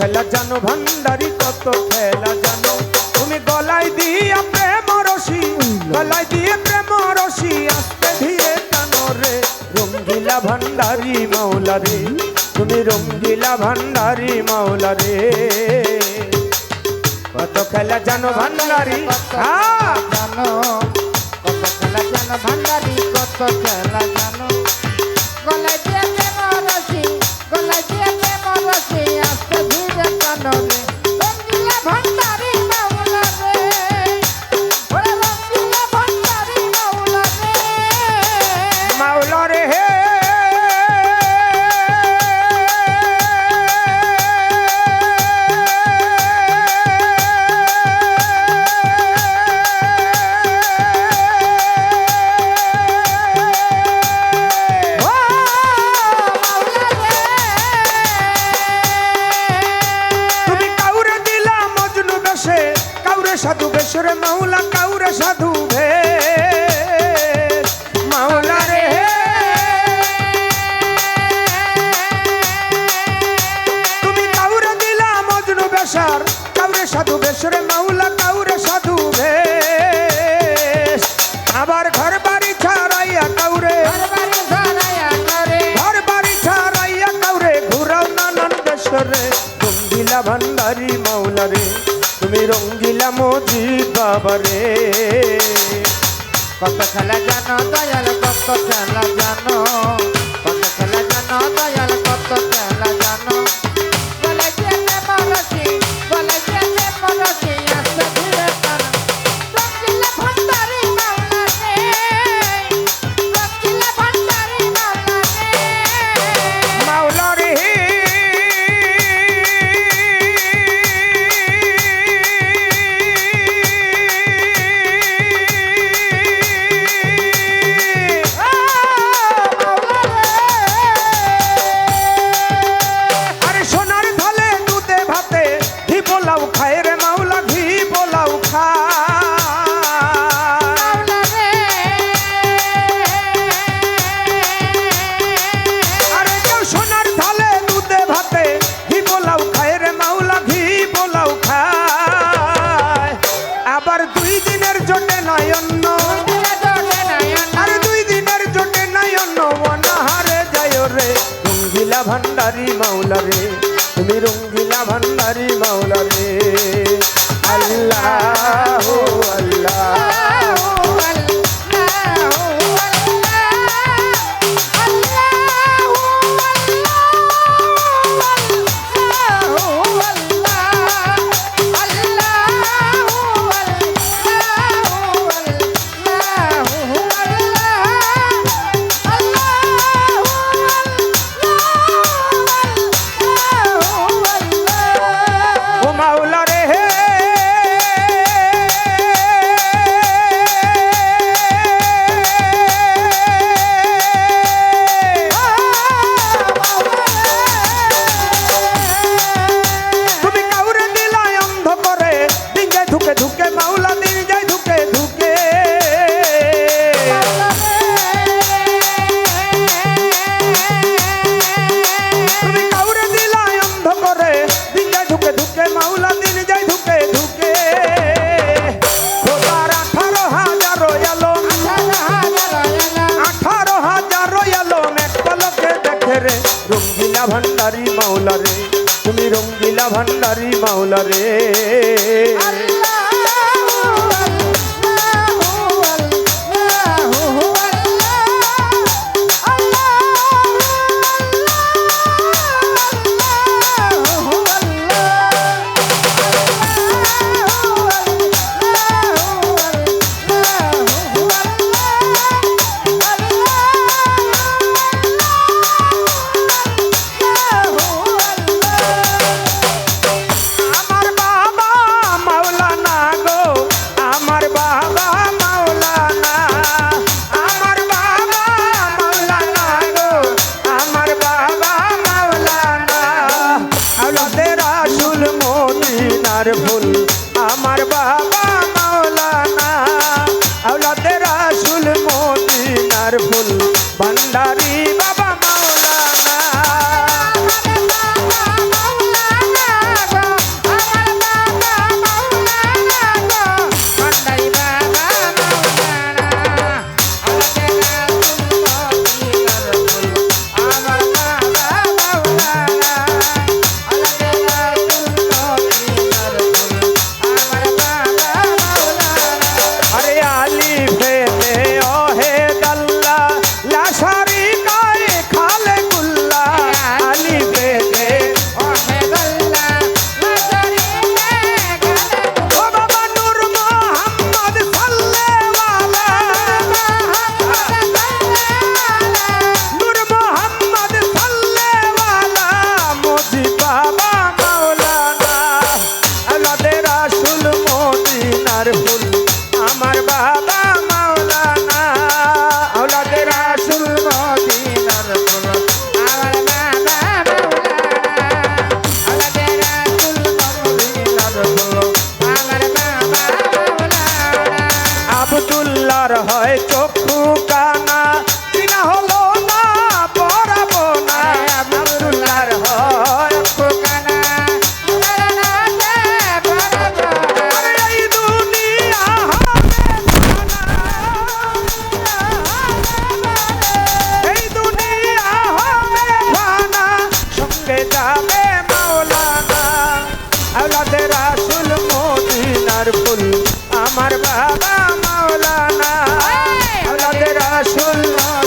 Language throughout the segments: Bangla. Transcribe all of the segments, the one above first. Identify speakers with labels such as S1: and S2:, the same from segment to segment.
S1: খেলা জানো, ভান্ডারি কত খেলা জানো। তুমি গলায় দিয়া প্রেম রশি গলায় দিয়ে প্রেম রশি আস্তে ধীরে টানো রে। রঙ্গিলা ভান্ডারি মাওলা রে, তুমি রঙ্গিলা ভান্ডারি মাওলা রে। কত খেলা জানো, ভান্ডারি?
S2: জানো কত খেলা জানো? ভান্ডারি কত খেলা জানো গলায় দিয়ে প্রেম রসি, গলায়
S1: সাধু বেশরে মাওলা কাউরে সাধু ভে মাওলা রে তুমি কাউরে দিলা মজনু বেশার, কাউরে সাধু বেশরে মাওলা কাউরে মজিদ বাবা রে
S2: কত খেলা জানো দয়াল কত খেলা রঙ্গিলা ভান্ডারি মাওলা রে
S1: তুমি রঙ্গিলা ভান্ডারি মাওলা রে। আল্লাহ আল্লাহ। ভান্ডারি মাওলা রে তুমি রঙ্গিলা ভান্ডারি মাওলা রে। কালার হয় চক্ষু শুনলাম।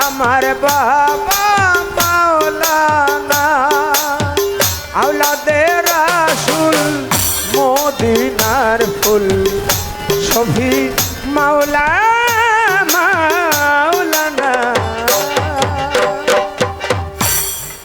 S1: আমার বাবা মাওলানা আওলাদের শুন মদিনার ফুল। সভি মাওলা